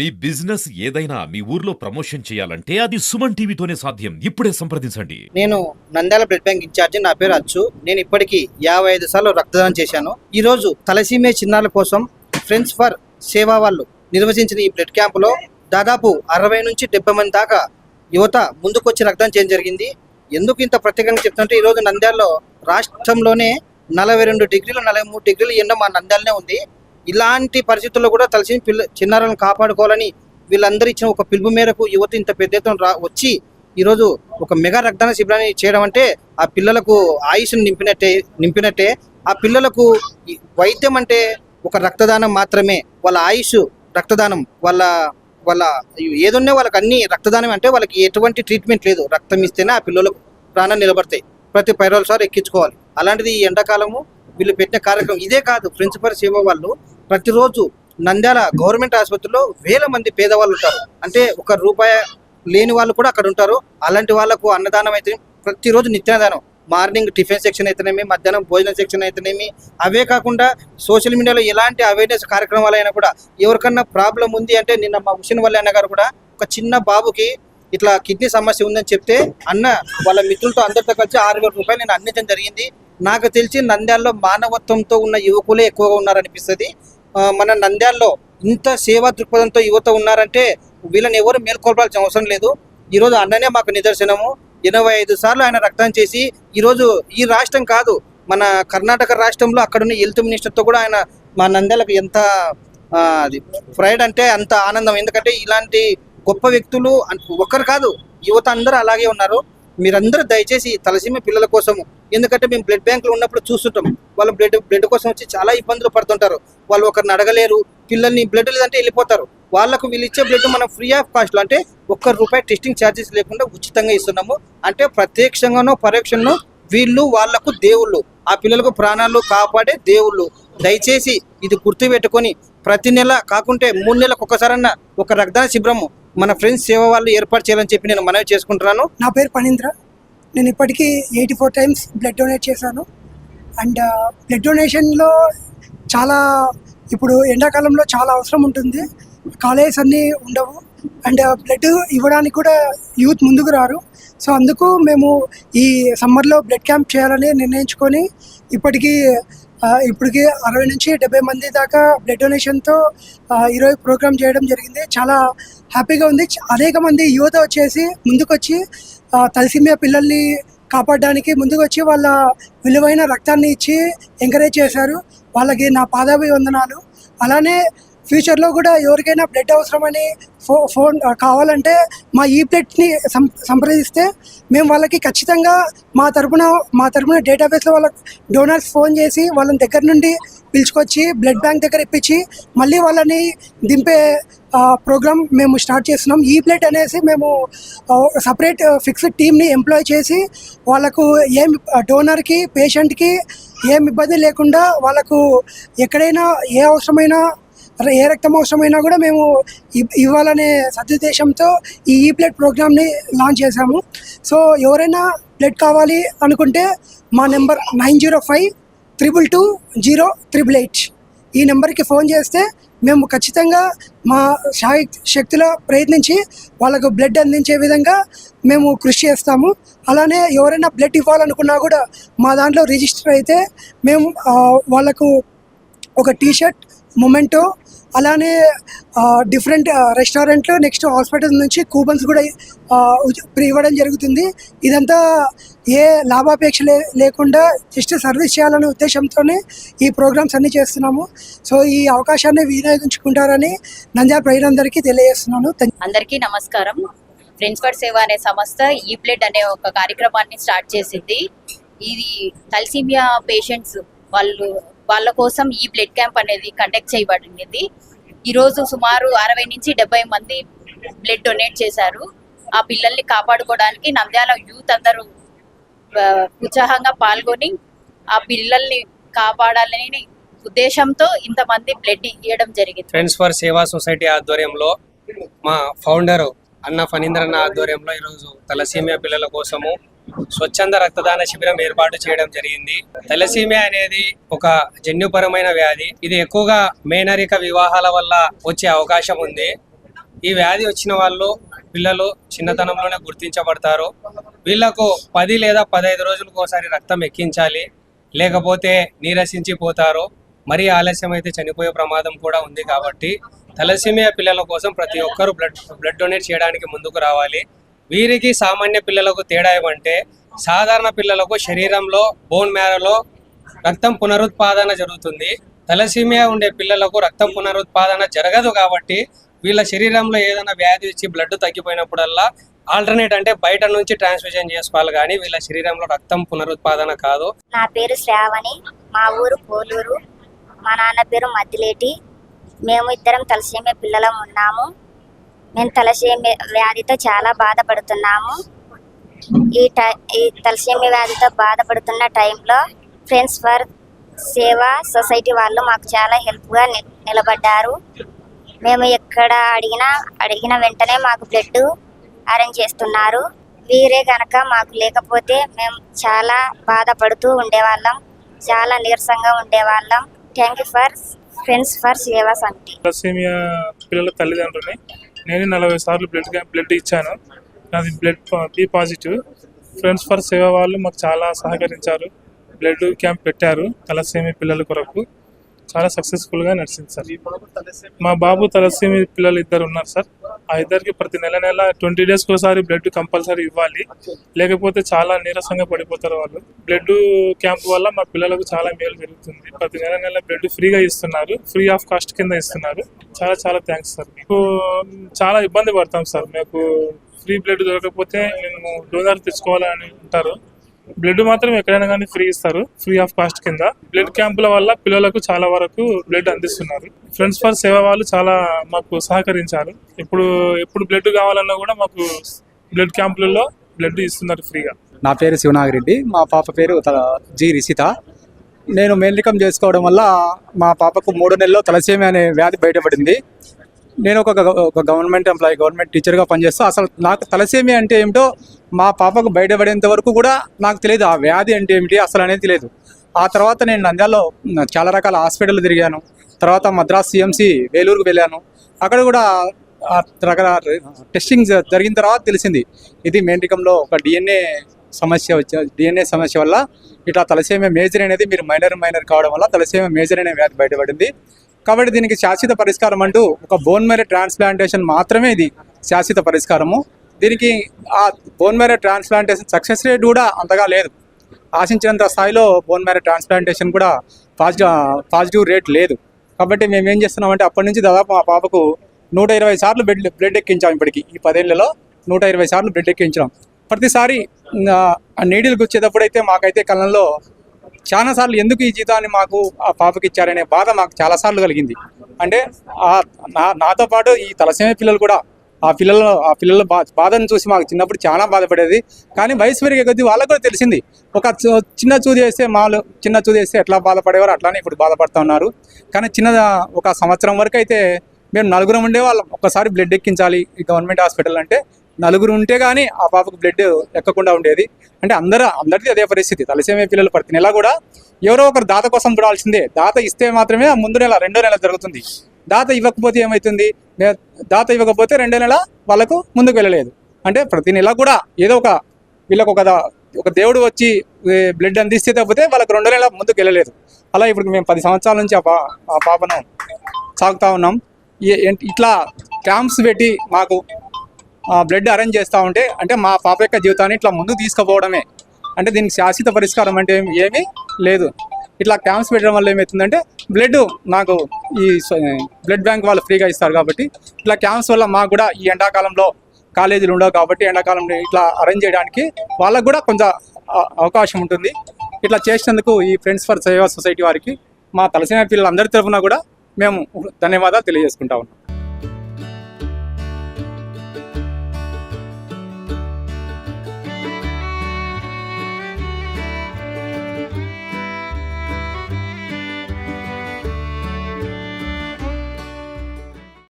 మీ business ఏదైనా మీ ఊర్లో promotion చేయాలంటే అది సుమన్ టీవీతోనే సాధ్యం. ఇప్పుడే సంప్రదించండి. నేను నంద్యాల బ్లడ్ బ్యాంక్ ఇన్ఛార్జి నా పేరు అచ్చు. నేను ఇప్పటికీ యాభై ఐదు సార్లు రక్తదానం చేశాను. ఈ రోజు తలసీమే చిన్నారుల కోసం ఫ్రెండ్స్ ఫర్ సేవా వాళ్ళు నిర్వహించిన ఈ బ్లడ్ క్యాంపులో దాదాపు అరవై నుంచి డెబ్బై మంది దాకా యువత ముందుకొచ్చి రక్తదానం చేయడం జరిగింది. ఎందుకు ఇంత ప్రత్యేకంగా చెప్తుంటే ఈరోజు నంద్యాలలో రాష్ట్రంలోనే నలభై రెండు డిగ్రీలు నలభై మూడు డిగ్రీలు ఎన్నో మా నంద్యాలనే ఉంది. ఇలాంటి పరిస్థితుల్లో కూడా తలసి పిల్ల చిన్నారులను కాపాడుకోవాలని వీళ్ళందరూ ఇచ్చిన ఒక పిలుపు మేరకు యువత ఇంత పెద్ద ఎత్తున రా వచ్చి ఈరోజు ఒక మెగా రక్తదాన శిబిరాన్ని చేయడం అంటే ఆ పిల్లలకు ఆయుష్ను నింపినట్టే నింపినట్టే. ఆ పిల్లలకు వైద్యం అంటే ఒక రక్తదానం మాత్రమే. వాళ్ళ ఆయుష్ రక్తదానం వాళ్ళ వాళ్ళ ఏదున్నా వాళ్ళకి అన్ని రక్తదానం అంటే వాళ్ళకి ఎటువంటి ట్రీట్మెంట్ లేదు. రక్తం ఇస్తేనే ఆ పిల్లలకు ప్రాణం నిలబడతాయి. ప్రతి పైరోల సార్ ఎక్కించుకోవాలి. అలాంటిది ఈ ఎండాకాలము వీళ్ళు పెట్టిన కార్యక్రమం ఇదే కాదు. ప్రిన్సిపల్ సేవ వాళ్ళు ప్రతిరోజు నంద్యాల గవర్నమెంట్ ఆసుపత్రిలో వేల మంది పేదవాళ్ళు ఉంటారు. అంటే ఒక రూపాయి లేని వాళ్ళు కూడా అక్కడ ఉంటారు. అలాంటి వాళ్ళకు అన్నదానం అయితే ప్రతిరోజు నిత్యాదానం మార్నింగ్ టిఫిన్ సెక్షన్ అయితేనేమి మధ్యాహ్నం భోజన సెక్షన్ అయితేనేమి అవే కాకుండా సోషల్ మీడియాలో ఎలాంటి అవేర్నెస్ కార్యక్రమాలు అయినా కూడా ఎవరికన్నా ప్రాబ్లం ఉంది అంటే నిన్న మా హుషన్ వల్లి అన్న గారు కూడా ఒక చిన్న బాబుకి ఇట్లా కిడ్నీ సమస్య ఉందని చెప్తే అన్న వాళ్ళ మిత్రులతో అందరితో కలిసి ఆరు వేల రూపాయలు నేను అందించడం జరిగింది. నాకు తెలిసి నంద్యాలలో మానవత్వంతో ఉన్న యువకులే ఎక్కువగా ఉన్నారనిపిస్తుంది. మన నంద్యాలలో ఇంత సేవా దృక్పథంతో యువత ఉన్నారంటే వీళ్ళని ఎవరు మేల్కొల్పాల్సిన అవసరం లేదు. ఈరోజు అన్ననే మాకు నిదర్శనము. ఎనభై ఐదు సార్లు ఆయన రక్తం చేసి ఈరోజు ఈ రాష్ట్రం కాదు మన కర్ణాటక రాష్ట్రంలో అక్కడున్న హెల్త్ మినిస్టర్తో కూడా ఆయన మా నంద్యాలకు ఎంత అది ప్రైడ్ అంటే అంత ఆనందం. ఎందుకంటే ఇలాంటి గొప్ప వ్యక్తులు ఒకరు ఒక్కరు కాదు యువత అందరూ అలాగే ఉన్నారు. మీరందరూ దయచేసి తలసీమ పిల్లల కోసము ఎందుకంటే మేము బ్లడ్ బ్యాంకులు ఉన్నప్పుడు చూస్తుంటాం. వాళ్ళు బ్లడ్ బ్లడ్ కోసం వచ్చి చాలా ఇబ్బందులు పడుతుంటారు. వాళ్ళు ఒకరిని అడగలేరు పిల్లల్ని బ్లడ్ లేదంటే వెళ్ళిపోతారు. వాళ్ళకు వీళ్ళు ఇచ్చే బ్లడ్ మనం ఫ్రీ ఆఫ్ కాస్ట్లో అంటే ఒక్క రూపాయి టెస్టింగ్ ఛార్జెస్ లేకుండా ఉచితంగా ఇస్తున్నాము. అంటే ప్రత్యక్షంగానో పరోక్షంగానో వీళ్ళు వాళ్ళకు దేవుళ్ళు. ఆ పిల్లలకు ప్రాణాలు కాపాడే దేవుళ్ళు. దయచేసి ఇది గుర్తుపెట్టుకొని ప్రతి నెల కాకుంటే మూడు నెలలకు ఒకసారన్న ఒక రక్తదాన శిబిరము మన ఫ్రెండ్స్ సేవ వాళ్ళు ఏర్పాటు చేయాలని చెప్పి నేను మనవి చేసుకుంటున్నాను. నా పేరు పనీంద్ర. నేను ఇప్పటికీ eighty four times blood donate చేశాను. అండ్ బ్లడ్ డొనేషన్లో చాలా ఇప్పుడు ఎండాకాలంలో చాలా అవసరం ఉంటుంది. కాలేజెస్ అన్నీ ఉండవు. అండ్ బ్లడ్ ఇవ్వడానికి కూడా యూత్ ముందుకు రారు. సో అందుకు మేము ఈ సమ్మర్లో బ్లడ్ క్యాంప్ చేయాలని నిర్ణయించుకొని ఇప్పటికీ ఇప్పటికి అరవై నుంచి డెబ్బై మంది దాకా బ్లడ్ డొనేషన్తో ఈరోజు ప్రోగ్రామ్ చేయడం జరిగింది. చాలా హ్యాపీగా ఉంది. అనేక మంది యువత వచ్చేసి ముందుకొచ్చి ఆ, తలసిమియా పిల్లల్ని కాపాడడానికి ముందుకు వచ్చి వాళ్ళ విలువైన రక్తాన్ని ఇచ్చి ఎంకరేజ్ చేశారు. వాళ్ళకి నా పాదాభివందనాలు. అలానే ఫ్యూచర్లో కూడా ఎవరికైనా బ్లడ్ అవసరమని ఫో ఫోన్ కావాలంటే మా ఈ బ్లడ్ని సం సంప్రదిస్తే మేము వాళ్ళకి ఖచ్చితంగా మా తరపున మా తరపున డేటాబేస్లో వాళ్ళ డోనర్స్ ఫోన్ చేసి వాళ్ళని దగ్గర నుండి పిలుచుకొచ్చి బ్లడ్ బ్యాంక్ దగ్గర ఇప్పించి మళ్ళీ వాళ్ళని దింపే ప్రోగ్రామ్ మేము స్టార్ట్ చేస్తున్నాం. ఈ ప్లేట్ అనేసి మేము సపరేట్ ఫిక్స్డ్ టీమ్ని ఎంప్లాయ్ చేసి వాళ్ళకు ఏం డోనర్కి పేషెంట్కి ఏం ఇబ్బంది లేకుండా వాళ్ళకు ఎక్కడైనా ఏ అవసరమైనా ఏ రక్తం అవసరమైనా కూడా మేము ఇవ్వాలనే సదుద్దేశంతో ఈ ఈ ప్లేట్ ప్రోగ్రామ్ని లాంచ్ చేశాము. సో ఎవరైనా బ్లడ్ కావాలి అనుకుంటే మా number nine zero five triple two zero triple eight ఈ నెంబర్కి ఫోన్ చేస్తే మేము ఖచ్చితంగా మా శాయ శక్తిలో ప్రయత్నించి వాళ్ళకు బ్లడ్ అందించే విధంగా మేము కృషి చేస్తాము. అలానే ఎవరైనా బ్లడ్ ఇవ్వాలనుకున్నా కూడా మా దాంట్లో రిజిస్టర్ అయితే మేము వాళ్ళకు ఒక టీషర్ట్ మొమెంటో అలానే డిఫరెంట్ రెస్టారెంట్లు నెక్స్ట్ హాస్పిటల్ నుంచి కూపన్స్ కూడా ఇవ్వడం జరుగుతుంది. ఇదంతా ఏ లాభాపేక్ష లే లేకుండా జస్ట్ సర్వీస్ చేయాలనే ఉద్దేశంతోనే ఈ ప్రోగ్రామ్స్ అన్నీ చేస్తున్నాము. సో ఈ అవకాశాన్ని వినియోగించుకుంటారని నంద్యాల ప్రజలందరికీ తెలియజేస్తున్నాను. అందరికీ నమస్కారం. ఫ్రెండ్స్ ఫర్ సేవ అనే సంస్థ ఈ ప్లేట్ అనే ఒక కార్యక్రమాన్ని స్టార్ట్ చేసింది. ఇది తలసీమియా పేషెంట్స్ వాళ్ళు వాళ్ళ కోసం ఈ బ్లడ్ క్యాంప్ అనేది కండక్ట్ చేయబడింది. ఈరోజు సుమారు అరవై నుంచి డెబ్బై మంది బ్లడ్ డొనేట్ చేశారు. ఆ పిల్లల్ని కాపాడుకోవడానికి నంద్యాల యూత్ అందరూ ఉత్సాహంగా పాల్గొని ఆ పిల్లల్ని కాపాడాలని ఉద్దేశంతో ఇంతమంది బ్లడ్ ఇవ్వడం జరిగింది. ఫ్రెండ్స్ ఫర్ సేవా సొసైటీ ఆధ్వర్యంలో మా ఫౌండర్ అన్న ఫణీంద్రన్న ఆధ్వర్యంలో ఈరోజు తలసీమియా పిల్లల కోసము స్వచ్ఛంద రక్తదాన శిబిరం ఏర్పాటు చేయడం జరిగింది. తలసీమియా అనేది ఒక జన్యుపరమైన వ్యాధి. ఇది ఎక్కువగా మేనరిక వివాహాల వల్ల వచ్చే అవకాశం ఉంది. ఈ వ్యాధి వచ్చిన వాళ్ళు పిల్లలు చిన్నతనంలోనే గుర్తించబడతారు. వీళ్ళకు పది లేదా పదహైదు రోజులకు ఒకసారి రక్తం ఎక్కించాలి. లేకపోతే నీరసించిపోతారు. మరీ ఆలస్యం అయితే చనిపోయే ప్రమాదం కూడా ఉంది కాబట్టి తలసీమియా పిల్లల కోసం ప్రతి ఒక్కరూ బ్లడ్ బ్లడ్ డొనేట్ చేయడానికి ముందుకు రావాలి. వీరికి సామాన్య పిల్లలకు తేడా ఏమంటే సాధారణ పిల్లలకు శరీరంలో బోన్ మ్యారోలో రక్తం పునరుత్పాదన జరుగుతుంది. తలసీమియా ఉండే పిల్లలకు రక్తం పునరుత్పాదన జరగదు కాబట్టి వీళ్ళ శరీరంలో ఏదైనా వ్యాధి వచ్చి బ్లడ్ తగ్గిపోయినప్పుడల్లా ఆల్టర్నేట్ అంటే బయట నుంచి ట్రాన్స్ఫ్యూజన్ చేసుకోవాలి కానీ వీళ్ళ శరీరంలో రక్తం పునరుత్పాదన కాదు. నా పేరు శ్రావణి. మా ఊరు కోలూరు. మా నాన్న పేరు మద్దిలేటి. మేము ఇద్దరం తలసీమియా పిల్లలం ఉన్నాము. మేము తలసేమి వ్యాధితో చాలా బాధపడుతున్నాము. ఈ టై ఈ తలసేమి వ్యాధితో బాధపడుతున్న టైంలో ఫ్రెండ్స్ ఫర్ సేవా సొసైటీ వాళ్ళు మాకు చాలా హెల్ప్గా ని నిలబడ్డారు. మేము ఎక్కడ అడిగినా అడిగిన వెంటనే మాకు బ్లడ్ అరేంజ్ చేస్తున్నారు. వీరే కనుక మాకు లేకపోతే మేము చాలా బాధపడుతూ ఉండేవాళ్ళం. చాలా నీరసంగా ఉండేవాళ్ళం. Thank you for friends for Seva Samiti. పిల్లల తల్లిదండ్రులని నేను నలభై సార్లు బ్లడ్ క్యాంప్ బ్లడ్ ఇచ్చాను. నాది blood B positive friends for Seva వాళ్ళు మాకు చాలా సహకరించారు. బ్లడ్ క్యాంప్ పెట్టారు. తలసేమి పిల్లల కొరకు. చాలా సక్సెస్ఫుల్గా నడిచింది సార్ మా బాబు తలసేమి పిల్లలు ఇద్దరు ఉన్నారు సార్ ఆ ఇద్దరికి ప్రతి నెల నెల ట్వంటీ డేస్కి ఒకసారి బ్లడ్ కంపల్సరీ ఇవ్వాలి. లేకపోతే చాలా నీరసంగా పడిపోతారు వాళ్ళు. బ్లడ్ క్యాంప్ వల్ల మా పిల్లలకు చాలా మేలు జరుగుతుంది. ప్రతి నెల నెల బ్లడ్ ఫ్రీగా ఇస్తున్నారు. ఫ్రీ ఆఫ్ కాస్ట్ కింద ఇస్తున్నారు. చాలా చాలా థ్యాంక్స్ సార్ మీకు. చాలా ఇబ్బంది పడతాం సార్. మీకు ఫ్రీ బ్లడ్ దొరకకపోతే మేము డోనర్ తెచ్చుకోవాలని ఉంటారు. బ్లడ్ మాత్రం ఎక్కడైనా కానీ ఫ్రీ ఇస్తారు ఫ్రీ ఆఫ్ కాస్ట్ కింద. బ్లడ్ క్యాంపుల వల్ల పిల్లలకు చాలా వరకు బ్లడ్ అందిస్తున్నారు. ఫ్రెండ్స్ ఫర్ సేవ వాళ్ళు చాలా మాకు సహకరించారు. ఇప్పుడు ఎప్పుడు బ్లడ్ కావాలన్నా కూడా మాకు బ్లడ్ క్యాంపులలో బ్లడ్ ఇస్తున్నారు ఫ్రీగా. నా పేరు శివనాగిరెడ్డి మా పాప పేరు త- జి రిషిత. నేను మేల్లికం చేసుకోవడం వల్ల మా పాపకు మూడు నెలల్లో తలసేమి అనే వ్యాధి బయటపడింది. నేను ఒక ఒక గవర్నమెంట్ ఎంప్లాయీ గవర్నమెంట్ టీచర్గా పనిచేస్తూ అసలు నాకు తలసేమి అంటే ఏమిటో మా పాపకు బయటపడేంత వరకు కూడా నాకు తెలియదు. ఆ వ్యాధి అంటే ఏమిటి అసలు అనేది తెలియదు. ఆ తర్వాత నేను నంద్యాలలో చాలా రకాల హాస్పిటల్ తిరిగాను. తర్వాత మద్రాస్ సిఎంసి వేలూరుకు వెళ్ళాను. అక్కడ కూడా రకరకాల టెస్టింగ్ జ- జరిగిన తర్వాత తెలిసింది. ఇది మేంటికంలో ఒక డిఎన్ఏ సమస్య వచ్చే డిఎన్ఏ సమస్య వల్ల ఇట్లా తలసేమ మేజర్ అనేది మీరు మైనర్ మైనర్ కావడం వల్ల తలసేమ మేజర్ అనే వ్యాధి బయటపడింది. కాబట్టి దీనికి శాశ్వత పరిష్కారం అంటూ ఒక బోన్ మేర ట్రాన్స్ప్లాంటేషన్ మాత్రమే ఇది శాశ్వత పరిష్కారము. దీనికి ఆ బోన్ మేర ట్రాన్స్ప్లాంటేషన్ సక్సెస్ రేట్ కూడా అంతగా లేదు. ఆశించినంత స్థాయిలో బోన్ మేర ట్రాన్స్ప్లాంటేషన్ కూడా పాజిటివ్ పాజిటివ్ రేట్ లేదు. కాబట్టి మేము ఏం చేస్తున్నామంటే అప్పటి నుంచి దాదాపు మా పాపకు నూట ఇరవై సార్లు బ్లడ్ బ్లడ్ ఎక్కించాం ఇప్పటికి. ఈ పదేళ్ళలో నూట ఇరవై సార్లు బ్లడ్ ఎక్కించాం ప్రతిసారి ఆ నీడిల్కి అయితే మాకైతే కళ్ళల్లో చాలా సార్లు ఎందుకు ఈ జీతాన్ని మాకు ఆ పాపకి ఇచ్చారనే బాధ మాకు చాలా సార్లు కలిగింది. అంటే నా నాతో పాటు ఈ తలసేమ పిల్లలు కూడా ఆ పిల్లలు ఆ పిల్లల బాధను చూసి మాకు చిన్నప్పుడు చాలా బాధపడేది. కానీ వయసు పెరిగే కొద్దీ వాళ్ళకు కూడా తెలిసింది. ఒక చిన్న చూది వేస్తే మాలు చిన్న చూది వేస్తే ఎట్లా బాధపడేవారు అట్లానే ఇప్పుడు బాధపడుతూ ఉన్నారు. కానీ చిన్న ఒక సంవత్సరం వరకు అయితే మేము నలుగురం ఉండేవాళ్ళం. ఒక్కసారి బ్లడ్ ఎక్కించాలి ఈ గవర్నమెంట్ హాస్పిటల్ అంటే నలుగురు ఉంటే కానీ ఆ పాపకు బ్లడ్ ఎక్కకుండా ఉండేది. అంటే అందరూ అందరిది అదే పరిస్థితి. తలసేమే పిల్లలు ప్రతి నెల కూడా ఎవరో ఒకరు దాత కోసం చూడాల్సిందే దాత ఇస్తే మాత్రమే ముందు నెల రెండో నెల జరుగుతుంది. దాత ఇవ్వకపోతే ఏమవుతుంది దాత ఇవ్వకపోతే రెండో నెల వాళ్ళకు ముందుకు వెళ్ళలేదు. అంటే ప్రతి నెల కూడా ఏదో ఒక వీళ్ళకు ఒక ఒక దేవుడు వచ్చి బ్లడ్ అందిస్తే తప్పితే వాళ్ళకి రెండో నెల ముందుకు వెళ్ళలేదు. అలా ఇప్పుడు మేము పది సంవత్సరాల నుంచి ఆ ఆ పాపను సాగుతూ ఉన్నాం. ఇట్లా క్యాంప్స్ పెట్టి మాకు బ్లడ్ అరేంజ్ చేస్తూ ఉంటే అంటే మా పాప యొక్క జీవితాన్ని ఇట్లా ముందుకు తీసుకుపోవడమే. అంటే దీనికి శాశ్వత పరిష్కారం అంటే ఏమి- ఏమీ లేదు. ఇట్లా క్యాంప్స్ పెట్టడం వల్ల ఏమవుతుందంటే బ్లడ్ నాకు ఈ బ్లడ్ బ్యాంక్ వాళ్ళు ఫ్రీగా ఇస్తారు కాబట్టి ఇట్లా క్యాంప్స్ వల్ల మాకు కూడా ఈ ఎండాకాలంలో కాలేజీలు ఉండవు కాబట్టి ఎండాకాలంలో ఇట్లా అరేంజ్ చేయడానికి వాళ్ళకు కూడా కొంచెం అవకాశం ఉంటుంది. ఇట్లా చేసినందుకు ఈ ఫ్రెండ్స్ ఫర్ సేవా సొసైటీ వారికి మా తలసిన పిల్లలందరి తరఫున కూడా మేము ధన్యవాదాలు తెలియజేసుకుంటా ఉన్నాం.